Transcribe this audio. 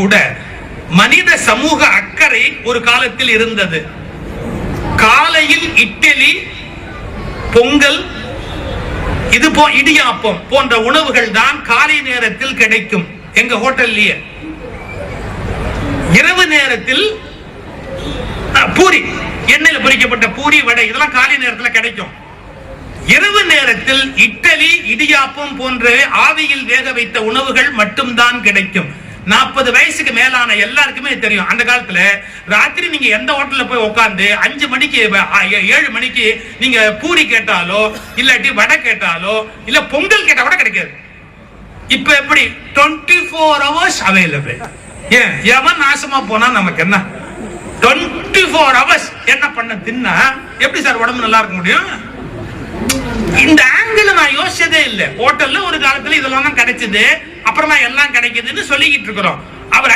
கூட மனித சமூக அக்கறை ஒரு காலத்தில் இருந்தது. காலையில் இட்லி பொங்கல் இது போ இடியாப்பம் போன்ற உணவுகள் தான் காலை நேரத்தில் கிடைக்கும் எங்க ஹோட்டல்லையே. இரவு நேரத்தில் பூரி எண்ணெயில பொரிக்கப்பட்ட பூரி வடை இதெல்லாம் காலை நேரத்தில் கிடைக்கும். இரவு நேரத்தில் இட்டலி இடியாப்பம் போன்ற ஆவியில் வேக வைத்த உணவுகள் மட்டும்தான் கிடைக்கும். நாற்பது வயசுக்கு மேலான எல்லாருக்குமே தெரியும். அந்த காலத்துல ராத்திரி நீங்க எந்த ஹோட்டல்ல போய் உட்காந்து அஞ்சு மணிக்கு ஏழு மணிக்கு நீங்க பூரி கேட்டாலோ இல்லாட்டி வடை கேட்டாலோ இல்ல பொங்கல் கேட்டா கூட கிடைக்காது. இப்ப எப்படி? 24 ஃபோர் ஹவர்ஸ் அவைலபிள் ஏன்? எவன் நாசமா போனா நமக்கு என்ன? 24 ஃபோர் ஹவர்ஸ் என்ன பண்ண தின்னா? எப்படி சார் உடம்பு நல்லா இருக்க முடியும்? இந்த ஆங்கிள் நான் யோசிச்சதே இல்லை. ஹோட்டல்ல ஒரு காலத்துல இதெல்லாம் தான் கிடைச்சது. அப்புறமா எல்லாம் கிடைக்குதுன்னு சொல்லிக்கிட்டு இருக்கிறோம். அவர்